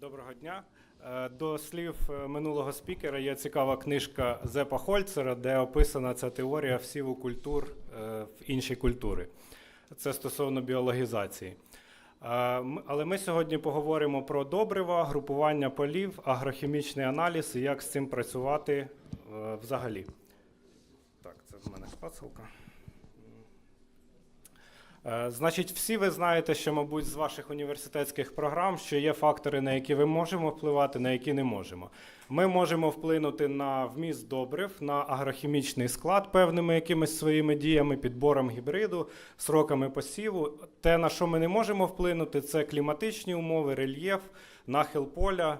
Доброго дня. Е, До слів е, минулого спікера є цікава книжка Зепа Хольцера, де описана ця теорія всіву культур е, в інші культури. Це стосовно біологізації. Але ми сьогодні поговоримо про добрива, групування полів, агрохімічний аналіз і як з цим працювати взагалі. Так, це в мене пацалка. Е, Значить, всі ви знаєте, що, мабуть, з ваших університетських програм, що є фактори, на які ви можемо впливати, на які не можемо. Ми можемо вплинути на вміст добрив, на агрохімічний склад певними якимись своїми діями, підбором гібриду, сроками посіву. Те, на що ми не можемо вплинути, це кліматичні умови, рельєф, нахил поля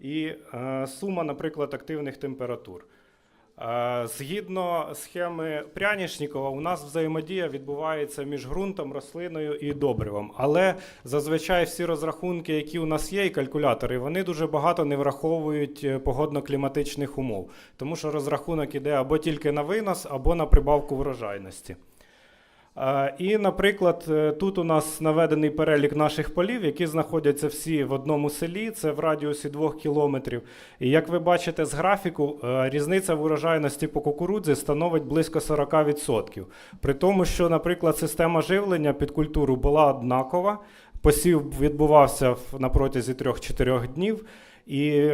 і е, сума, наприклад, активних температур. Е, Згідно схеми Прянішнікова, у нас взаємодія відбувається між ґрунтом, рослиною і добривом. Але зазвичай всі розрахунки, які у нас є, і калькулятори, вони дуже багато не враховують е, погодно-кліматичних умов, тому що розрахунок іде або тільки на винос, або на прибавку врожайності. Е, І, наприклад, е, тут у нас наведений перелік наших полів, які знаходяться всі в одному селі, це в радіусі 2 кілометрів. І як ви бачите з графіку, е, різниця в урожайності по кукурудзі становить близько 40%. При тому, що, наприклад, система живлення під культуру була однакова, посів відбувався на протязі 3-4 днів, і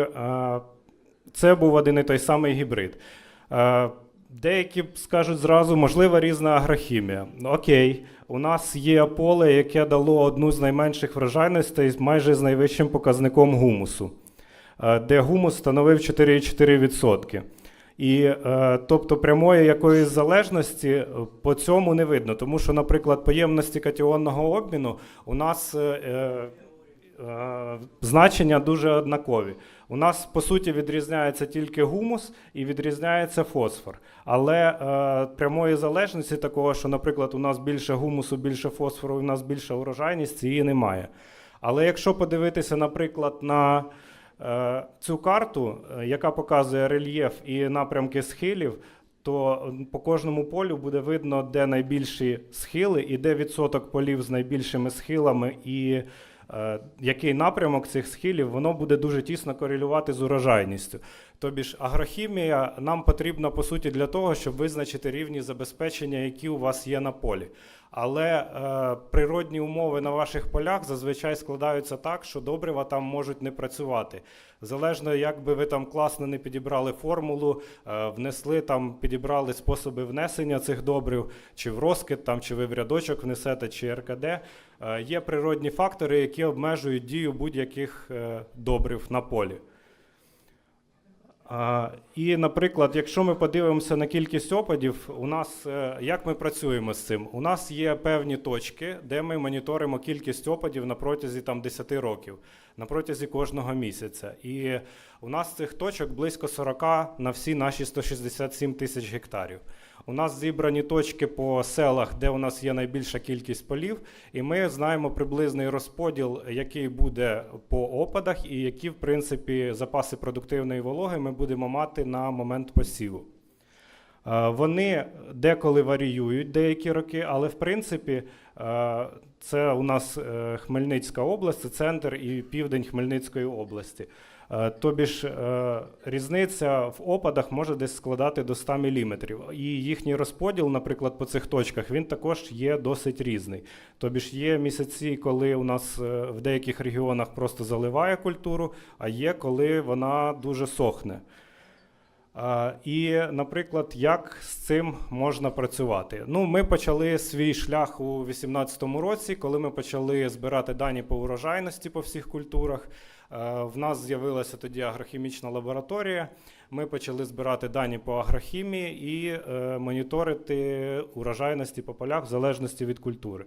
це був один і той самий гібрид. Деякі скажуть зразу, можлива різна агрохімія. Ну, Окей, у нас є поле, яке дало одну з найменших врожайностей майже з найвищим показником гумусу, е, де гумус становив 4,4%. І е, тобто прямої якоїсь залежності е, по цьому не видно, тому що, наприклад, поємності катіонного обміну у нас значення дуже однакові. У нас по суті відрізняється тільки гумус і відрізняється фосфор. Але е, прямої залежності такого, що, наприклад, у нас більше гумусу, більше фосфору, у нас більша урожайність, цієї немає. Але якщо подивитися, наприклад, на е, цю карту, е, яка показує рельєф і напрямки схилів, то по кожному полю буде видно, де найбільші схили і де відсоток полів з найбільшими схилами і який напрямок цих схилів, воно буде дуже тісно корелювати з урожайністю. Тобі ж агрохімія нам потрібна по суті для того, щоб визначити рівні забезпечення, які у вас є на полі. Але е, природні умови на ваших полях зазвичай складаються так, що добрива там можуть не працювати. Залежно, як би ви там класно не підібрали формулу, е, внесли там, підібрали способи внесення цих добрив, чи в розкид, там, чи ви в рядочок внесете, чи РКД. Е, є природні фактори, які обмежують дію будь-яких е, добрив на полі. І, наприклад, якщо ми подивимося на кількість опадів, у нас е, як ми працюємо з цим? У нас є певні точки, де ми моніторимо кількість опадів на протязі там 10 років, на протязі кожного місяця. І у нас цих точок близько 40 на всі наші 167 тисяч гектарів. У нас зібрані точки по селах, де у нас є найбільша кількість полів, і ми знаємо приблизний розподіл, який буде по опадах, і які, в принципі, запаси продуктивної вологи ми будемо мати на момент посіву. Е, Вони деколи варіюють деякі роки, але в принципі це у нас е, Хмельницька область, це центр і південь Хмельницької області. Е, Тобі ж е, різниця в опадах може десь складати до 100 мм. І їхній розподіл, наприклад, по цих точках, він також є досить різний. Тобі ж є місяці, коли у нас е, в деяких регіонах просто заливає культуру, а є коли вона дуже сохне. І, наприклад, як з цим можна працювати? Ну, ми почали свій шлях у 2018 році, коли ми почали збирати дані по урожайності по всіх культурах. В нас з'явилася тоді агрохімічна лабораторія. Ми почали збирати дані по агрохімії і е, моніторити урожайності по полях в залежності від культури.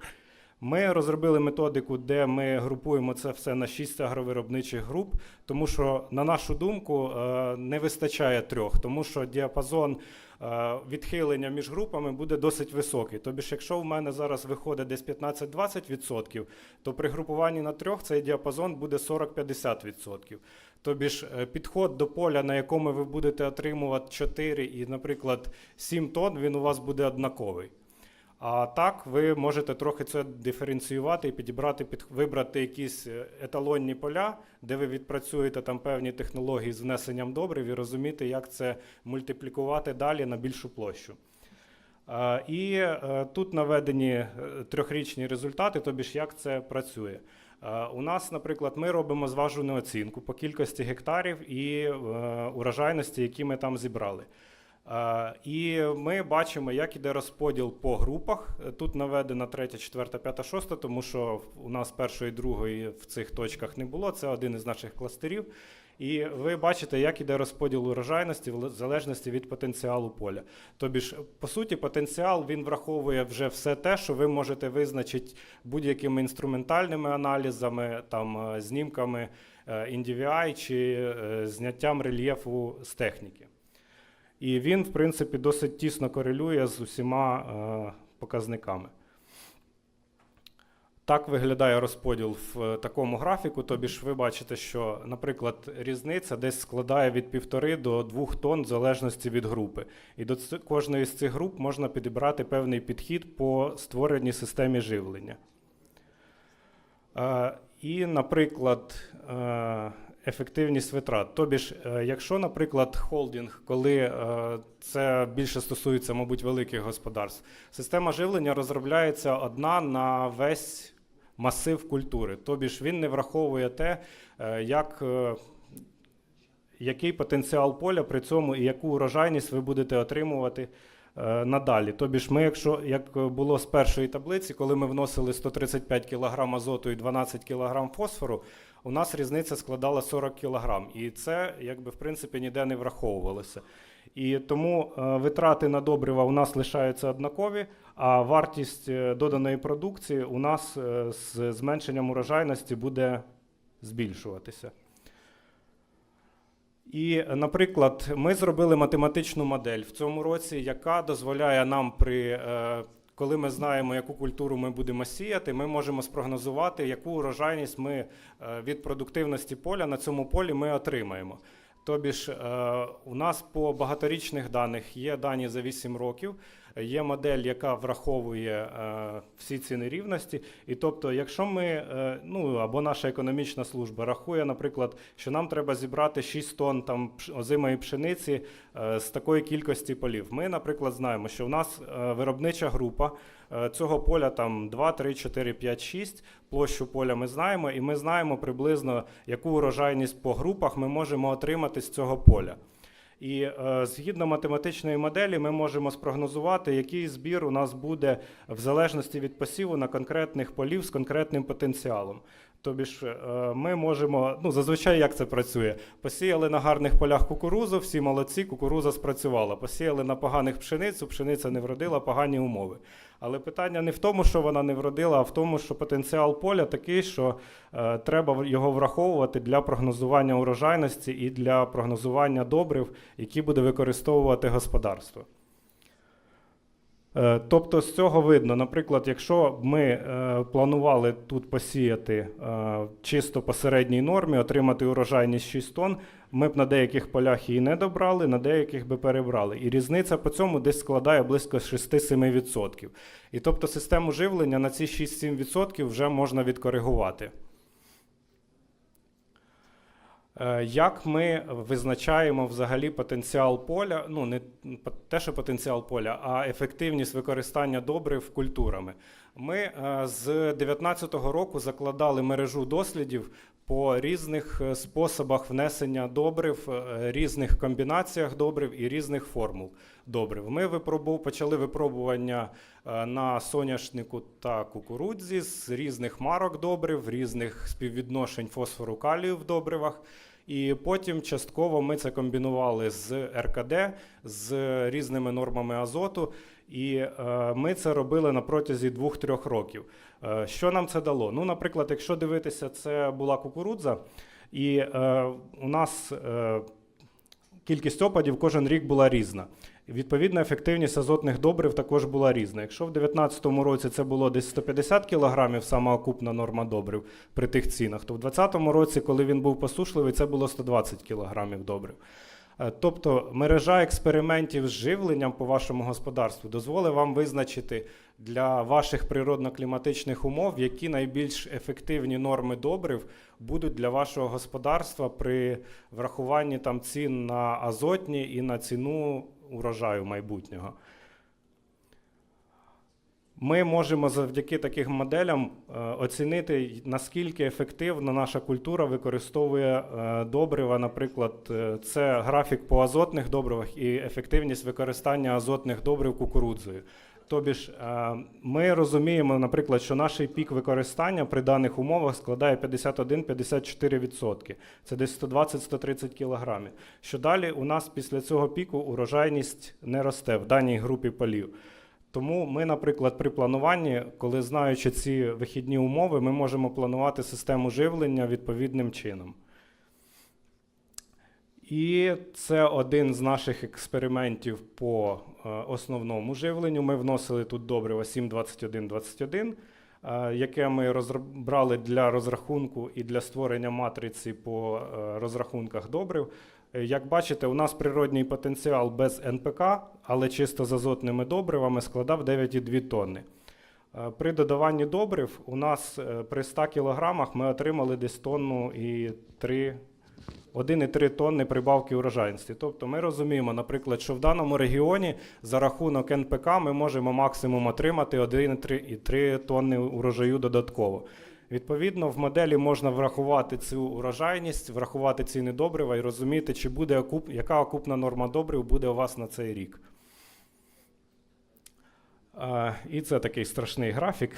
Ми розробили методику, де ми групуємо це все на шість агровиробничих груп, тому що, на нашу думку, е, не вистачає трьох, тому що діапазон е, відхилення між групами буде досить високий. Тобі ж, якщо в мене зараз виходить десь 15-20%, то при групуванні на трьох цей діапазон буде 40-50%. Тобі ж е, підход до поля, на якому ви будете отримувати 4 і, наприклад, 7 тонн, він у вас буде однаковий. А так ви можете трохи це диференціювати і підібрати, під, вибрати якісь е, еталонні поля, де ви відпрацюєте там певні технології з внесенням добрив і розуміти, як це мультиплікувати далі на більшу площу. І е, тут наведені е, трьохрічні результати, тобі ж як це працює. У нас, наприклад, ми робимо зважену оцінку по кількості гектарів і урожайності, які ми там зібрали. Е, І ми бачимо, як іде розподіл по групах. Тут наведена третя, четверта, п'ята, шоста, тому що у нас першої, другої в цих точках не було. Це один із наших кластерів. І ви бачите, як іде розподіл урожайності в залежності від потенціалу поля. Тобі ж, по суті, потенціал він враховує вже все те, що ви можете визначити будь-якими інструментальними аналізами, там, е, знімками NDVI чи е, зняттям рельєфу з техніки. І він, в принципі, досить тісно корелює з усіма е, показниками. Так виглядає розподіл в е, такому графіку. Тобі ж ви бачите, що, наприклад, різниця десь складає від 1,5 до 2 тонн в залежності від групи. І до кожної з цих груп можна підібрати певний підхід по створеній системі живлення. Е, І, наприклад, е, ефективність витрат. Тобі ж, е, якщо, наприклад, холдинг, коли е, це більше стосується, мабуть, великих господарств, система живлення розробляється одна на весь масив культури. Тобі ж він не враховує те, е, як. Який потенціал поля при цьому і яку урожайність ви будете отримувати надалі. Тобі ж ми, якщо як було з першої таблиці, коли ми вносили 135 кг азоту і 12 кг фосфору, у нас різниця складала 40 кг. І це, якби в принципі, ніде не враховувалося. І тому е, витрати на добрива у нас лишаються однакові, а вартість е, доданої продукції у нас е, з зменшенням урожайності буде збільшуватися. І, наприклад, ми зробили математичну модель в цьому році, яка дозволяє нам при е, коли ми знаємо, яку культуру ми будемо сіяти, ми можемо спрогнозувати, яку урожайність ми е, від продуктивності поля на цьому полі ми отримаємо. Тобі ж е, у нас по багаторічних даних є дані за 8 років, є модель, яка враховує е, всі ці нерівності. І тобто, якщо ми, е, ну або наша економічна служба рахує, наприклад, що нам треба зібрати 6 тонн там озимої пшениці е, з такої кількості полів. Ми, наприклад, знаємо, що в нас виробнича група цього поля там 2, 3, 4, 5, 6. Площу поля ми знаємо, і ми знаємо приблизно, яку урожайність по групах ми можемо отримати з цього поля. І е, згідно математичної моделі, ми можемо спрогнозувати, який збір у нас буде в залежності від посіву на конкретних полів з конкретним потенціалом. Тобі ж е, ми можемо, ну зазвичай як це працює? Посіяли на гарних полях кукурузу, всі молодці, кукуруза спрацювала. Посіяли на поганих пшеницю, пшениця не вродила, погані умови. Але питання не в тому, що вона не вродила, а в тому, що потенціал поля такий, що е, треба його враховувати для прогнозування урожайності і для прогнозування добрив, які буде використовувати господарство. Е, Тобто з цього видно, наприклад, якщо ми е, планували тут посіяти е, чисто по середній нормі, отримати урожайність 6 тонн, ми б на деяких полях її не добрали, на деяких би перебрали. І різниця по цьому десь складає близько 6-7%. І тобто систему живлення на ці 6-7% вже можна відкоригувати. Е, Як ми визначаємо взагалі потенціал поля? Ну, не те, що потенціал поля, а ефективність використання добрив культурами. Ми е, з 2019 року закладали мережу дослідів по різних е, способах внесення добрив, е, різних комбінаціях добрив і різних формул добрив. Ми випробу- почали випробування е, на соняшнику та кукурудзі з різних марок добрив, різних співвідношень фосфору калію в добривах. І потім частково ми це комбінували з РКД, з різними нормами азоту. І е, ми це робили на протязі 2-3 років. Е, що нам це дало? Ну, наприклад, якщо дивитися, це була кукурудза, і е, у нас кількість опадів кожен рік була різна. Відповідно, ефективність азотних добрив також була різна. Якщо в 2019 році це було десь 150 кг самоокупна норма добрив при тих цінах, то в 2020 році, коли він був посушливий, це було 120 кг добрив. Е, Тобто мережа експериментів з живленням по вашому господарству дозволить вам визначити для ваших природно-кліматичних умов, які найбільш ефективні норми добрив будуть для вашого господарства при врахуванні там цін на азотні і на ціну урожаю майбутнього. Ми можемо завдяки таким моделям е, оцінити, наскільки ефективно наша культура використовує е, добрива. Наприклад, е, це графік по азотних добривах і ефективність використання азотних добрив кукурудзою. Тобі ж е, ми розуміємо, наприклад, що наш пік використання при даних умовах складає 51-54%. Це десь 120-130 кілограмів. Що далі у нас після цього піку урожайність не росте в даній групі полів. Тому ми, наприклад, при плануванні, коли знаючи ці вихідні умови, ми можемо планувати систему живлення відповідним чином. І це один з наших експериментів по е, основному живленню. Ми вносили тут добриво 72121, е, яке ми розбрали для розрахунку і для створення матриці по е, розрахунках добрив. Як бачите, у нас природній потенціал без НПК, але чисто з азотними добривами складав 9,2 тонни. При додаванні добрив у нас при 100 кілограмах ми отримали десь тонну і 3 1,3 тонни прибавки урожайності. Тобто ми розуміємо, наприклад, що в даному регіоні за рахунок НПК ми можемо максимум отримати 1,3 тонни урожаю додатково. Відповідно, в моделі можна врахувати цю урожайність, врахувати ціни добрива і розуміти, чи буде окуп, яка окупна норма добрив буде у вас на цей рік. І це такий страшний графік,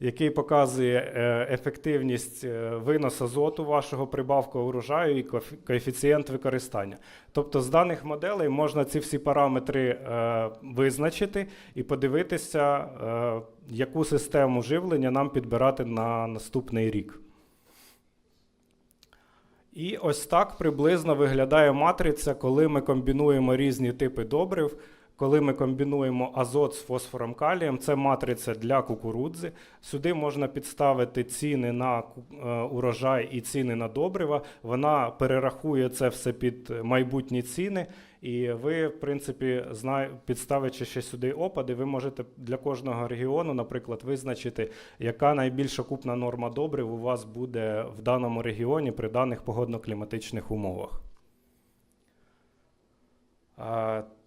який показує е, ефективність е, виносу азоту вашого прибавку урожаю і коефіцієнт використання. Тобто з даних моделей можна ці всі параметри е, визначити і подивитися, яку систему живлення нам підбирати на наступний рік. І ось так приблизно виглядає матриця, коли ми комбінуємо різні типи добрив. Коли ми комбінуємо азот з фосфором калієм, це матриця для кукурудзи. Сюди можна підставити ціни на е, урожай і ціни на добрива. Вона перерахує це все під майбутні ціни. І ви, в принципі, підставивши ще сюди опади, ви можете для кожного регіону, наприклад, визначити, яка найбільша купна норма добрив у вас буде в даному регіоні при даних погодно-кліматичних умовах.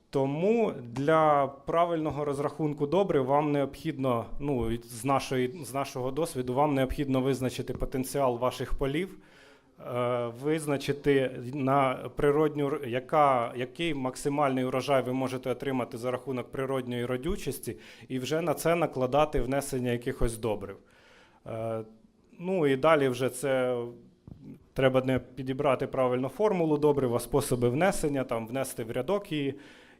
Тому для правильного розрахунку добрив вам необхідно, ну з, нашої, з нашого досвіду, вам необхідно визначити потенціал ваших полів, е, визначити на природню, яка, який максимальний урожай ви можете отримати за рахунок природньої родючості, і вже на це накладати внесення якихось добрив. Е, Ну і далі вже це треба не підібрати правильну формулу добрива, способи внесення, там внести в рядок її.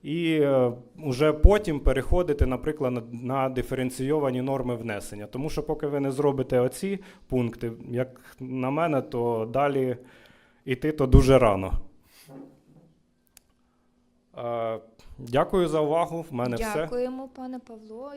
І е, вже потім переходити, наприклад, на, диференційовані норми внесення. Тому що поки ви не зробите оці пункти, як на мене, то далі йти то дуже рано. Е, Дякую за увагу. В мене все. Дякуємо, пане Павло.